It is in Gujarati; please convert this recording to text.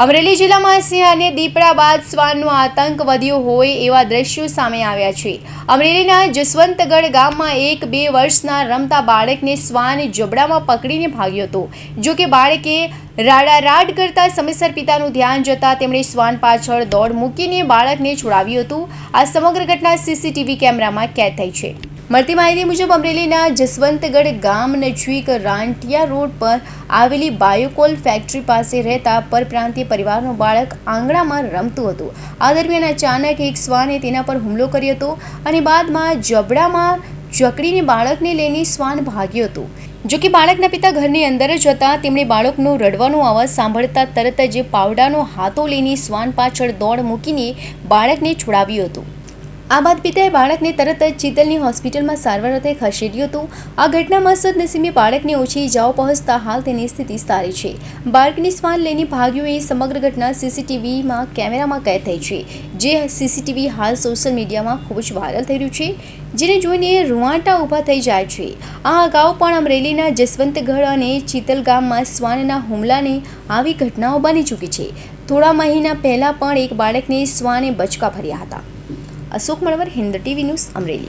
અમરેલી જિલ્લામાં સિંહ અને દીપડા બાદ શ્વાનનો આતંક વધ્યો હોય એવા દ્રશ્યો સામે આવ્યા છે. અમરેલીના જસવંતગઢ ગામમાં એક બે વર્ષના રમતા બાળકને શ્વાન જબડામાં પકડીને ભાગ્યો હતો. જો કે બાળકે રાડારાડ કરતા સમયસર પિતાનું ધ્યાન જતાં તેમણે શ્વાન પાછળ દોડ મૂકીને બાળકને છોડાવ્યું હતું. આ સમગ્ર ઘટના સીસીટીવી કેમેરામાં કેદ થઈ છે. મળતી માહિતી મુજબ અમરેલીના જસવંતગઢ ગામ નજીક રાંટિયા રોડ પર આવેલી બાયોકોલ ફેક્ટરી પાસે રહેતા પરપ્રાંતીય પરિવારનું બાળક આંગણામાં રમતું હતું. આ દરમિયાન અચાનક એક શ્વાને તેના પર હુમલો કર્યો હતો અને બાદમાં જબડામાં જકડીને બાળકને લઈને શ્વાન ભાગ્યો હતો. જો કે બાળકના પિતા ઘરની અંદર જ હતા, તેમણે બાળકનો રડવાનો અવાજ સાંભળતા તરત જ પાવડાનો હાથો લઈને શ્વાન પાછળ દોડ મૂકીને બાળકને છોડાવ્યું હતું. આ બાદ પિતાએ બાળકને તરત જ ચિતલની હોસ્પિટલમાં સારવાર અર્થે ખસેડ્યું હતું. આ ઘટનામાં સદનસીબે બાળકને ઓછી ઇજાઓ પહોંચતા હાલ તેની સ્થિતિ સારી છે. બાળકની શ્વાન લઈને ભાગ્યું એ સમગ્ર ઘટના સીસીટીવીમાં કેમેરામાં કેદ થઈ છે, જે સીસીટીવી હાલ સોશિયલ મીડિયામાં ખૂબ જ વાયરલ થઈ રહ્યું છે. જેને જોઈને રૂવાટા ઊભા થઈ જાય છે. આ અગાઉ પણ અમરેલીના જસવંતગઢ અને ચિતલ ગામમાં શ્વાનના હુમલાની આવી ઘટનાઓ બની ચૂકી છે. થોડા મહિના પહેલાં પણ એક બાળકને શ્વાને બચકા ભર્યા હતા. Ashok Malvar Hind T V news Amreli.